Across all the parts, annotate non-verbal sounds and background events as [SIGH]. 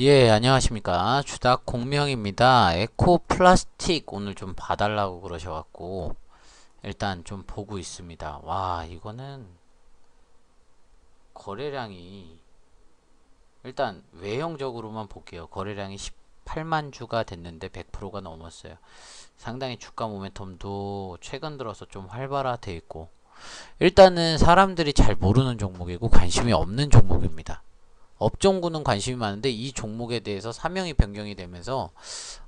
예, 안녕하십니까. 주닥 공명입니다. 에코 플라스틱 오늘 좀 봐달라고 그러셔갖고, 일단 좀 보고 있습니다. 와, 이거는 거래량이, 일단 외형적으로만 볼게요. 거래량이 18만 주가 됐는데 100%가 넘었어요. 상당히 주가 모멘텀도 최근 들어서 좀 활발화돼 있고, 일단은 사람들이 잘 모르는 종목이고 관심이 없는 종목입니다. 업종군은 관심이 많은데 이 종목에 대해서 사명이 변경이 되면서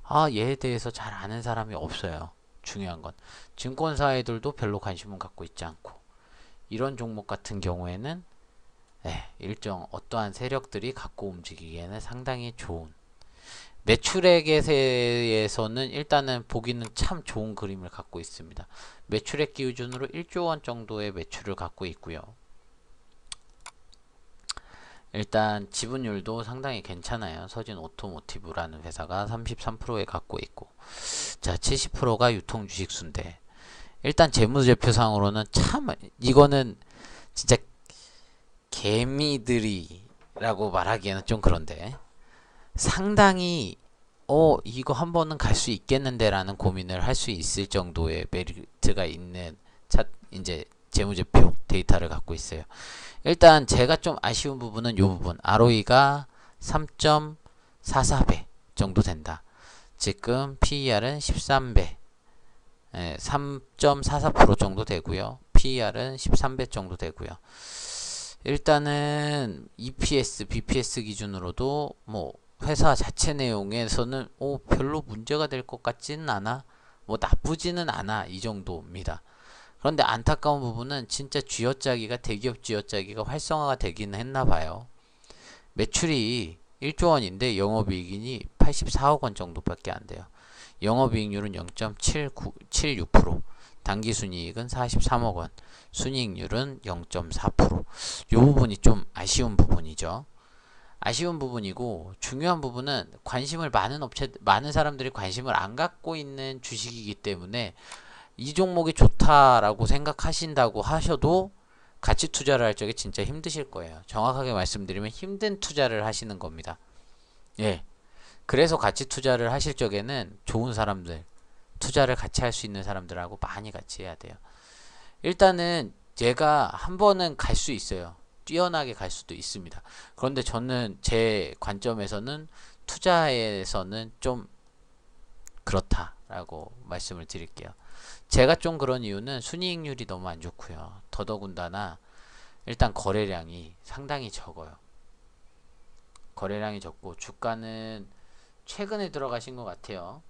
아 얘에 대해서 잘 아는 사람이 없어요. 중요한 건 증권사 애들도 별로 관심은 갖고 있지 않고 이런 종목 같은 경우에는 네, 일정 어떠한 세력들이 갖고 움직이기에는 상당히 좋은 매출액에 대해서는 일단은 보기는 참 좋은 그림을 갖고 있습니다. 매출액 기준으로 1조 원 정도의 매출을 갖고 있고요. 일단 지분율도 상당히 괜찮아요. 서진 오토모티브라는 회사가 33%에 갖고 있고 자 70%가 유통 주식수인데 일단 재무제표상으로는 참 이거는 진짜 개미들이라고 말하기에는 좀 그런데 상당히 어 이거 한 번은 갈 수 있겠는데 라는 고민을 할 수 있을 정도의 메리트가 있는 차 이제 재무제표 데이터를 갖고 있어요. 일단 제가 좀 아쉬운 부분은 이 부분 ROE가 3.44배 정도 된다. 지금 PER은 13배 예, 3.44% 정도 되고요. PER은 13배 정도 되고요. 일단은 EPS, BPS 기준으로도 뭐 회사 자체 내용에서는 오 별로 문제가 될 것 같지는 않아. 뭐 나쁘지는 않아 이 정도입니다. 그런데 안타까운 부분은 진짜 쥐어짜기가 대기업 쥐어짜기가 활성화가 되기는 했나 봐요. 매출이 1조 원인데 영업이익이 84억 원 정도밖에 안 돼요. 영업이익률은 0.76% 당기순이익은 43억 원 순이익률은 0.4%이 부분이 좀 아쉬운 부분이죠. 아쉬운 부분이고 중요한 부분은 관심을 많은 업체 많은 사람들이 관심을 안 갖고 있는 주식이기 때문에 이 종목이 좋다라고 생각하신다고 하셔도 가치 투자를 할 적에 진짜 힘드실 거예요. 정확하게 말씀드리면 힘든 투자를 하시는 겁니다. 예. 그래서 가치 투자를 하실 적에는 좋은 사람들, 투자를 같이 할 수 있는 사람들하고 많이 같이 해야 돼요. 일단은 제가 한 번은 갈 수 있어요. 뛰어나게 갈 수도 있습니다. 그런데 저는 제 관점에서는 투자에서는 좀 그렇다라고 말씀을 드릴게요. 제가 좀 그런 이유는 순이익률이 너무 안 좋고요. 더더군다나 일단 거래량이 상당히 적어요. 거래량이 적고 주가는 최근에 들어가신 것 같아요.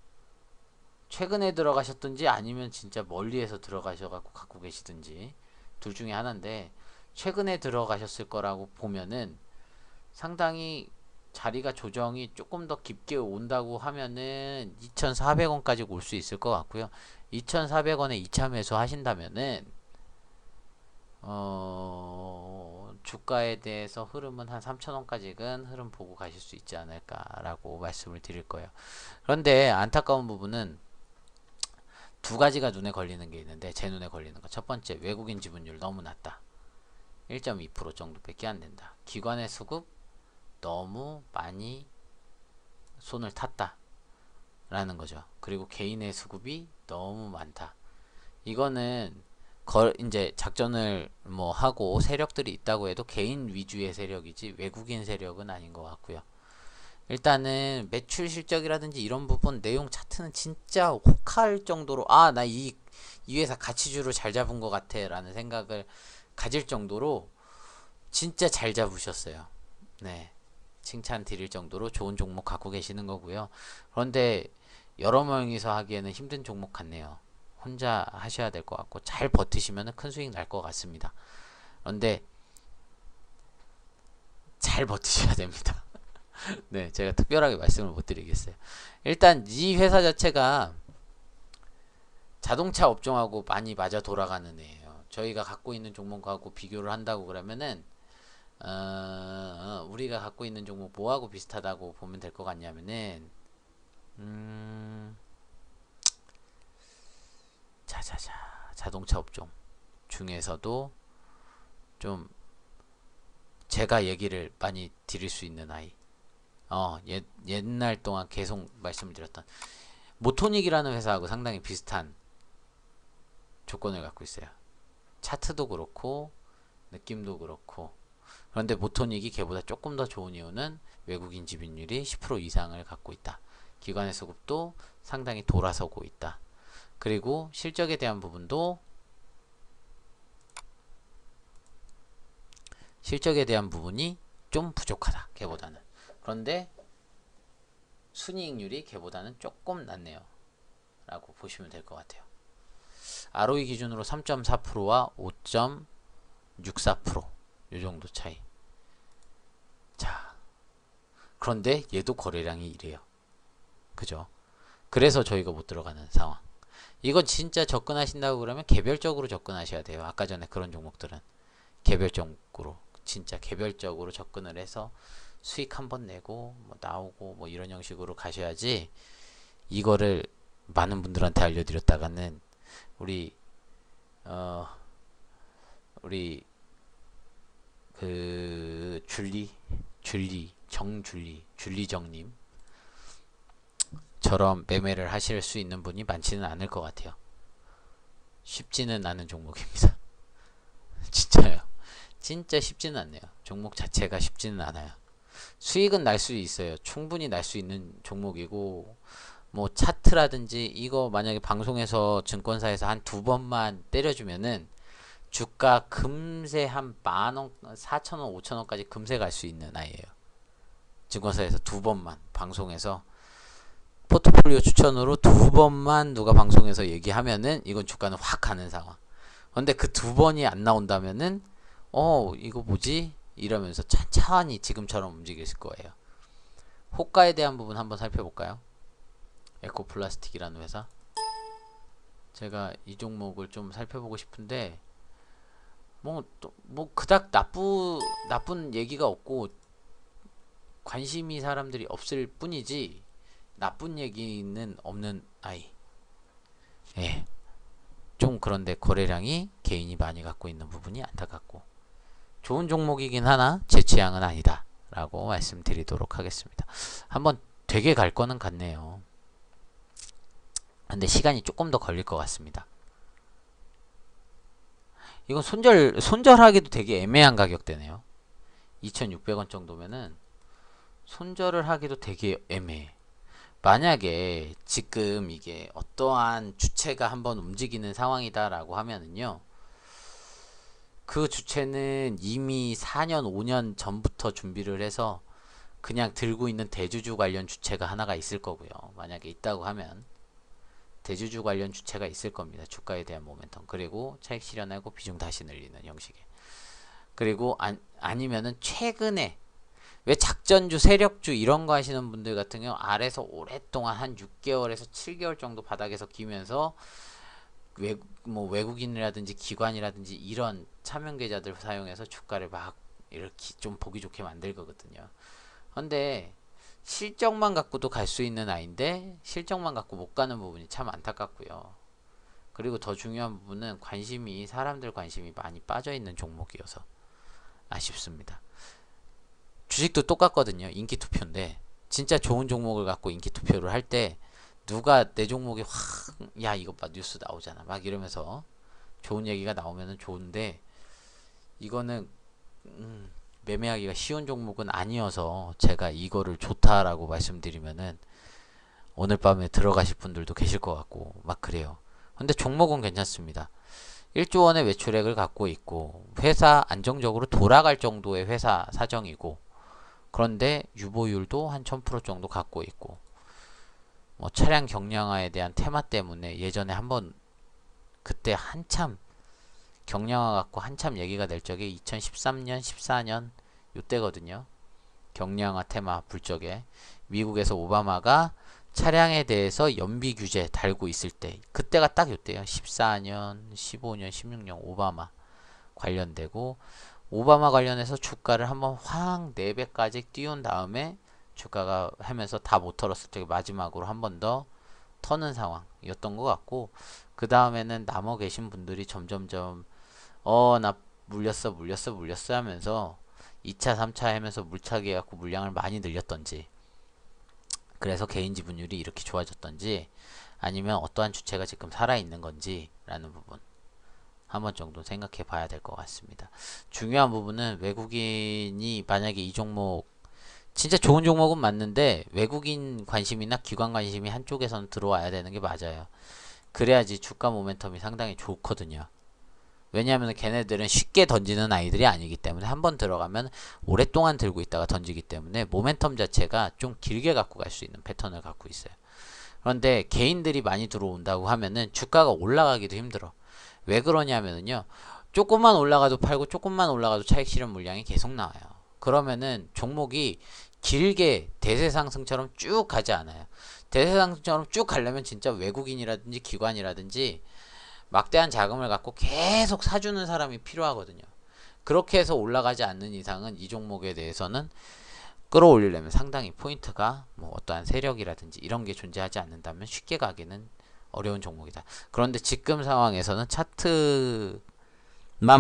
최근에 들어가셨든지 아니면 진짜 멀리에서 들어가셔갖고 갖고 계시든지 둘 중에 하나인데 최근에 들어가셨을 거라고 보면은 상당히 자리가 조정이 조금 더 깊게 온다고 하면은 2,400원까지 올 수 있을 것 같고요. 2,400원에 2차 매수 하신다면은 어 주가에 대해서 흐름은 한 3,000원까지는 흐름 보고 가실 수 있지 않을까라고 말씀을 드릴 거예요. 그런데 안타까운 부분은 두 가지가 눈에 걸리는 게 있는데 제 눈에 걸리는 거. 첫 번째 외국인 지분율 너무 낮다. 1.2% 정도밖에 안 된다. 기관의 수급 너무 많이 손을 탔다. 라는 거죠. 그리고 개인의 수급이 너무 많다. 이거는 거, 이제 작전을 뭐 하고 세력들이 있다고 해도 개인 위주의 세력이지 외국인 세력은 아닌 것 같고요. 일단은 매출 실적이라든지 이런 부분 내용 차트는 진짜 혹할 정도로 아 나 이 이 회사 가치주로 잘 잡은 것 같아 라는 생각을 가질 정도로 진짜 잘 잡으셨어요. 네. 칭찬 드릴 정도로 좋은 종목 갖고 계시는 거고요. 그런데 여러 명이서 하기에는 힘든 종목 같네요. 혼자 하셔야 될 것 같고 잘 버티시면 큰 수익 날 것 같습니다. 그런데 잘 버티셔야 됩니다. [LAUGHS] 네, 제가 특별하게 말씀을 못 드리겠어요. 일단 이 회사 자체가 자동차 업종하고 많이 맞아 돌아가는 애예요. 저희가 갖고 있는 종목하고 비교를 한다고 그러면은 어, 어, 우리가 갖고 있는 종목 뭐하고 비슷하다고 보면 될 것 같냐면은 음, 자자자 자동차 업종 중에서도 좀 제가 얘기를 많이 드릴 수 있는 아이 어, 옛, 옛날 동안 계속 말씀을 드렸던 모토닉이라는 회사하고 상당히 비슷한 조건을 갖고 있어요. 차트도 그렇고 느낌도 그렇고 그런데 모토닉이 걔보다 조금 더 좋은 이유는 외국인 지분율이 10% 이상을 갖고 있다. 기관의 수급도 상당히 돌아서고 있다. 그리고 실적에 대한 부분도 실적에 대한 부분이 좀 부족하다. 걔보다는. 그런데 순이익률이 걔보다는 조금 낮네요. 라고 보시면 될 것 같아요. ROE 기준으로 3.4%와 5.64%. 요 정도 차이. 자. 그런데 얘도 거래량이 이래요. 그죠? 그래서 저희가 못 들어가는 상황. 이건 진짜 접근하신다고 그러면 개별적으로 접근하셔야 돼요. 아까 전에 그런 종목들은 개별적으로 진짜 개별적으로 접근을 해서 수익 한 번 내고 뭐 나오고 뭐 이런 형식으로 가셔야지 이거를 많은 분들한테 알려드렸다가는 우리 어 우리 그 줄리 줄리 정줄리 줄리정님 처럼 매매를 하실 수 있는 분이 많지는 않을 것 같아요. 쉽지는 않은 종목입니다. [LAUGHS] 진짜요. 진짜 쉽지는 않네요. 종목 자체가 쉽지는 않아요. 수익은 날 수 있어요. 충분히 날 수 있는 종목이고 뭐 차트라든지 이거 만약에 방송에서 증권사에서 한 두 번만 때려주면은 주가 금세 한 만원, 사천원, 오천원까지 금세 갈 수 있는 아이예요. 증권사에서 두 번만 방송에서 포트폴리오 추천으로 두 번만 누가 방송에서 얘기하면은 이건 주가는 확 가는 상황. 근데 그 두 번이 안 나온다면은 어 이거 뭐지 이러면서 천천히 지금처럼 움직일 거예요. 호가에 대한 부분 한번 살펴볼까요? 에코플라스틱이라는 회사. 제가 이 종목을 좀 살펴보고 싶은데 뭐 뭐 그닥 나쁘 나쁜 얘기가 없고 관심이 사람들이 없을 뿐이지 나쁜 얘기는 없는 아이. 예. 좀 그런데 거래량이 개인이 많이 갖고 있는 부분이 안타깝고 좋은 종목이긴 하나 제 취향은 아니다 라고 말씀드리도록 하겠습니다. 한번 되게 갈 거는 같네요. 근데 시간이 조금 더 걸릴 것 같습니다. 이건 손절, 손절하기도 되게 애매한 가격대네요. 2,600원 정도면은 손절을 하기도 되게 애매해. 만약에 지금 이게 어떠한 주체가 한번 움직이는 상황이다 라고 하면은요. 그 주체는 이미 4년, 5년 전부터 준비를 해서 그냥 들고 있는 대주주 관련 주체가 하나가 있을 거고요. 만약에 있다고 하면 대주주 관련 주체가 있을 겁니다. 주가에 대한 모멘텀. 그리고 차익 실현하고 비중 다시 늘리는 형식의. 그리고 아, 아니면은 최근에 왜 작전주, 세력주 이런 거 하시는 분들 같은 경우 아래서 오랫동안 한 6개월에서 7개월 정도 바닥에서 기면서 외국 뭐 외국인이라든지 기관이라든지 이런 차명 계좌들 사용해서 주가를 막 이렇게 좀 보기 좋게 만들 거거든요. 근데 실적만 갖고도 갈 수 있는 아이인데 실적만 갖고 못 가는 부분이 참 안타깝고요. 그리고 더 중요한 부분은 관심이 사람들 관심이 많이 빠져 있는 종목이어서 아쉽습니다. 주식도 똑같거든요. 인기 투표인데 진짜 좋은 종목을 갖고 인기 투표를 할 때 누가 내 종목이 확 야 이것 봐 뉴스 나오잖아 막 이러면서 좋은 얘기가 나오면은 좋은데 이거는 음, 매매하기가 쉬운 종목은 아니어서 제가 이거를 좋다라고 말씀드리면은 오늘 밤에 들어가실 분들도 계실 것 같고 막 그래요. 근데 종목은 괜찮습니다. 1조 원의 매출액을 갖고 있고 회사 안정적으로 돌아갈 정도의 회사 사정이고 그런데 유보율도 한 1000% 정도 갖고 있고 뭐 차량 경량화에 대한 테마 때문에 예전에 한번 그때 한참 경량화 갖고 한참 얘기가 될 적에 2013년 14년 요때거든요. 경량화 테마 불적에. 미국에서 오바마가 차량에 대해서 연비 규제 달고 있을 때 그때가 딱 요때요. 14년 15년 16년 오바마 관련되고 오바마 관련해서 주가를 한번 확 4배까지 띄운 다음에 주가가 하면서 다 못 털었을 때 마지막으로 한 번 더 터는 상황이었던 것 같고 그 다음에는 남아 계신 분들이 점점점 어 나 물렸어 물렸어 물렸어 하면서 2차 3차 하면서 물차기 해갖고 물량을 많이 늘렸던지 그래서 개인 지분율이 이렇게 좋아졌던지 아니면 어떠한 주체가 지금 살아있는 건지 라는 부분 한 번 정도 생각해 봐야 될 것 같습니다. 중요한 부분은 외국인이 만약에 이 종목 진짜 좋은 종목은 맞는데 외국인 관심이나 기관 관심이 한쪽에서는 들어와야 되는 게 맞아요. 그래야지 주가 모멘텀이 상당히 좋거든요. 왜냐하면 걔네들은 쉽게 던지는 아이들이 아니기 때문에 한 번 들어가면 오랫동안 들고 있다가 던지기 때문에 모멘텀 자체가 좀 길게 갖고 갈 수 있는 패턴을 갖고 있어요. 그런데 개인들이 많이 들어온다고 하면은 주가가 올라가기도 힘들어. 왜 그러냐면은요. 조금만 올라가도 팔고 조금만 올라가도 차익 실현 물량이 계속 나와요. 그러면은 종목이 길게 대세 상승처럼 쭉 가지 않아요. 대세 상승처럼 쭉 가려면 진짜 외국인이라든지 기관이라든지 막대한 자금을 갖고 계속 사주는 사람이 필요하거든요. 그렇게 해서 올라가지 않는 이상은 이 종목에 대해서는 끌어올리려면 상당히 포인트가 뭐 어떠한 세력이라든지 이런 게 존재하지 않는다면 쉽게 가기는 어려운 종목이다. 그런데 지금 상황에서는 차트만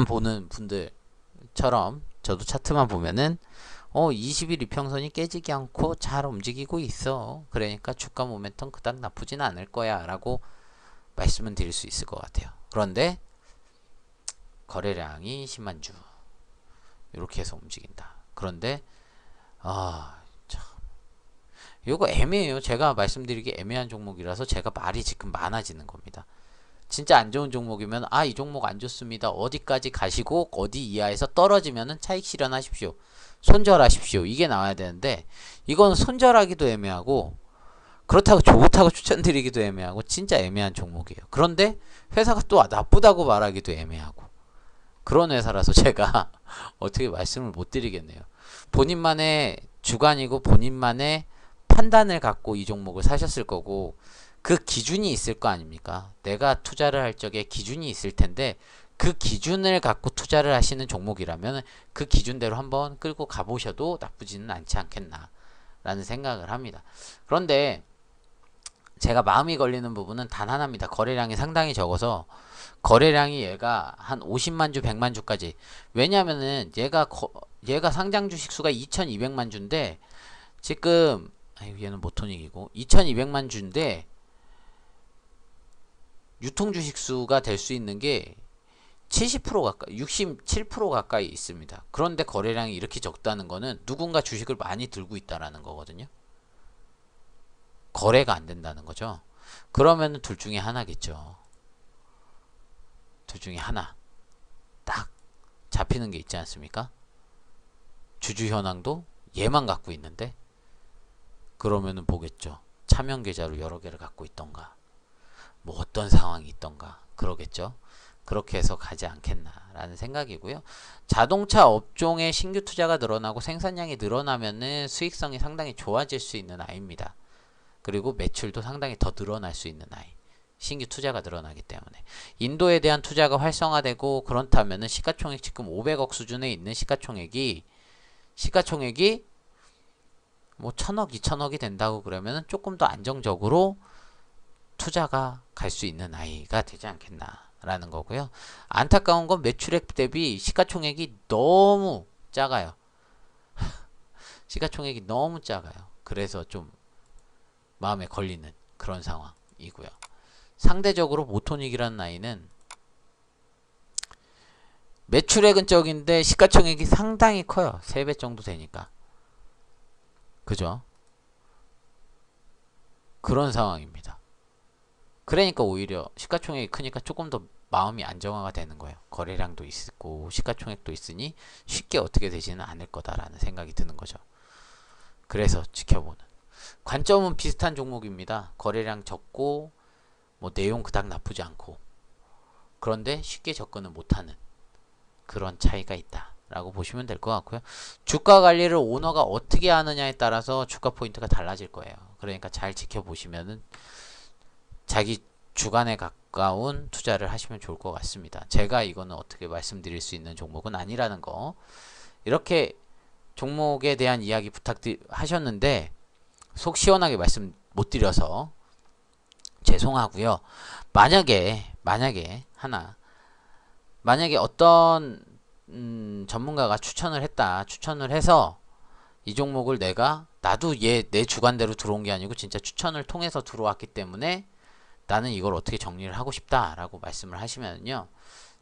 보는 분들처럼 저도 차트만 보면은 어 20일 이평선이 깨지지 않고 잘 움직이고 있어. 그러니까 주가 모멘텀 그닥 나쁘진 않을 거야 라고 말씀은 드릴 수 있을 것 같아요. 그런데 거래량이 10만 주 이렇게 해서 움직인다. 그런데 아 참. 이거 애매해요. 제가 말씀드리기 애매한 종목이라서 제가 말이 지금 많아지는 겁니다. 진짜 안 좋은 종목이면 아 이 종목 안 좋습니다. 어디까지 가시고 어디 이하에서 떨어지면은 차익 실현하십시오. 손절하십시오. 이게 나와야 되는데 이건 손절하기도 애매하고 그렇다고 좋다고 추천드리기도 애매하고 진짜 애매한 종목이에요. 그런데 회사가 또 나쁘다고 말하기도 애매하고 그런 회사라서 [LAUGHS] 제가 어떻게 말씀을 못 드리겠네요. 본인만의 주관이고 본인만의 판단을 갖고 이 종목을 사셨을 거고 그 기준이 있을 거 아닙니까? 내가 투자를 할 적에 기준이 있을 텐데 그 기준을 갖고 투자를 하시는 종목이라면 그 기준대로 한번 끌고 가보셔도 나쁘지는 않지 않겠나 라는 생각을 합니다. 그런데 제가 마음이 걸리는 부분은 단 하나입니다. 거래량이 상당히 적어서 거래량이 얘가 한 50만 주, 100만 주까지. 왜냐면은 얘가 거, 얘가 상장 주식 수가 2,200만 주인데 지금 아유 얘는 모토닉이고 2,200만 주인데 유통 주식 수가 될 수 있는 게 70% 가까이, 67% 가까이 있습니다. 그런데 거래량이 이렇게 적다는 거는 누군가 주식을 많이 들고 있다라는 거거든요. 거래가 안 된다는 거죠. 그러면 둘 중에 하나겠죠. 둘 중에 하나. 딱 잡히는 게 있지 않습니까? 주주 현황도 얘만 갖고 있는데 그러면은 보겠죠. 차명 계좌로 여러 개를 갖고 있던가 뭐 어떤 상황이 있던가 그러겠죠. 그렇게 해서 가지 않겠나라는 생각이고요. 자동차 업종의 신규 투자가 늘어나고 생산량이 늘어나면은 수익성이 상당히 좋아질 수 있는 아이입니다. 그리고 매출도 상당히 더 늘어날 수 있는 아이. 신규 투자가 늘어나기 때문에 인도에 대한 투자가 활성화되고 그렇다면은 시가총액 지금 500억 수준에 있는 시가총액이 시가총액이 뭐 천억, 이천억이 된다고 그러면은 조금 더 안정적으로 투자가 갈 수 있는 아이가 되지 않겠나라는 거고요. 안타까운 건 매출액 대비 시가총액이 너무 작아요. [LAUGHS] 시가총액이 너무 작아요. 그래서 좀 마음에 걸리는 그런 상황이고요. 상대적으로 모토닉이라는 아이는 매출액은 적인데 시가총액이 상당히 커요. 3배 정도 되니까. 그죠? 그런 상황입니다. 그러니까 오히려 시가총액이 크니까 조금 더 마음이 안정화가 되는 거예요. 거래량도 있고 시가총액도 있으니 쉽게 어떻게 되지는 않을 거다라는 생각이 드는 거죠. 그래서 지켜보는. 관점은 비슷한 종목입니다. 거래량 적고 뭐 내용 그닥 나쁘지 않고 그런데 쉽게 접근을 못하는 그런 차이가 있다. 라고 보시면 될 것 같고요. 주가 관리를 오너가 어떻게 하느냐에 따라서 주가 포인트가 달라질 거예요. 그러니까 잘 지켜보시면은 자기 주간에 가까운 투자를 하시면 좋을 것 같습니다. 제가 이거는 어떻게 말씀드릴 수 있는 종목은 아니라는 거. 이렇게 종목에 대한 이야기 부탁하셨는데 속 시원하게 말씀 못 드려서 죄송하고요. 만약에 만약에 하나 만약에 어떤 음, 전문가가 추천을 했다 추천을 해서 이이 종목을 내가 나도 얘 내 주관대로 들어온 게 아니고 진짜 추천을 통해서 들어왔기 때문에 나는 이걸 어떻게 정리를 하고 싶다 라고 말씀을 하시면요.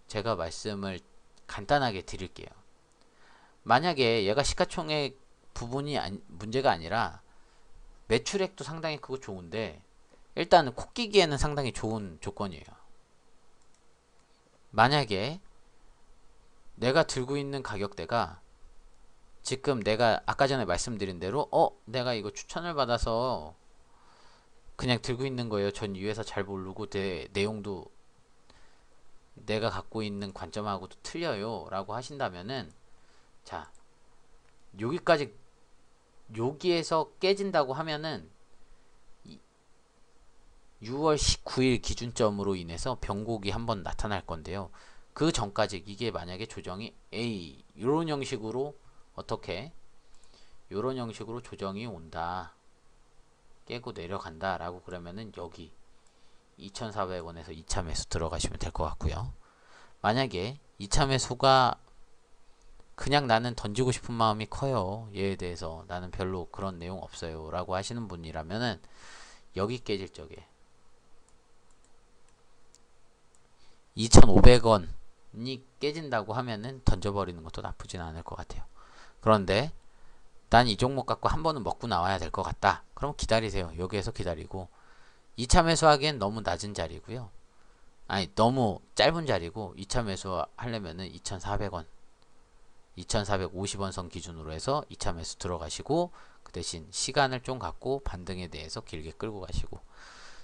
제가 말씀을 간단하게 드릴게요. 만약에 얘가 시가총액 부분이 아니, 문제가 아니라 매출액도 상당히 크고 좋은데 일단은 코 끼기에는 상당히 좋은 조건이에요. 만약에 내가 들고 있는 가격대가 지금 내가 아까 전에 말씀드린 대로 어 내가 이거 추천을 받아서 그냥 들고 있는 거예요. 전 이 회사 잘 모르고 내 내용도 내가 갖고 있는 관점하고도 틀려요. 라고 하신다면은 자 여기까지 여기에서 깨진다고 하면은 6월 19일 기준점으로 인해서 변곡이 한번 나타날 건데요. 그 전까지 이게 만약에 조정이 A 이런 형식으로 어떻게 이런 형식으로 조정이 온다. 깨고 내려간다 라고 그러면은 여기 2,400원에서 2차 매수 들어가시면 될 것 같고요. 만약에 2차 매수가 그냥 나는 던지고 싶은 마음이 커요. 얘에 대해서 나는 별로 그런 내용 없어요. 라고 하시는 분이라면은 여기 깨질 적에 2,500원이 깨진다고 하면은 던져버리는 것도 나쁘진 않을 것 같아요. 그런데 난 이 종목 갖고 한 번은 먹고 나와야 될 것 같다. 그럼 기다리세요. 여기에서 기다리고 2차 매수하기엔 너무 낮은 자리고요. 아니 너무 짧은 자리고 2차 매수 하려면은 2,400원 2,450원 선 기준으로 해서 2차 매수 들어가시고 그 대신 시간을 좀 갖고 반등에 대해서 길게 끌고 가시고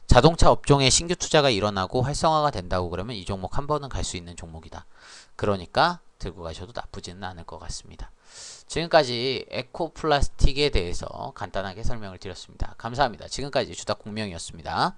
자동차 업종에 신규 투자가 일어나고 활성화가 된다고 그러면 이 종목 한 번은 갈 수 있는 종목이다. 그러니까 들고 가셔도 나쁘지는 않을 것 같습니다. 지금까지 에코플라스틱에 대해서 간단하게 설명을 드렸습니다. 감사합니다. 지금까지 주다 공명이었습니다.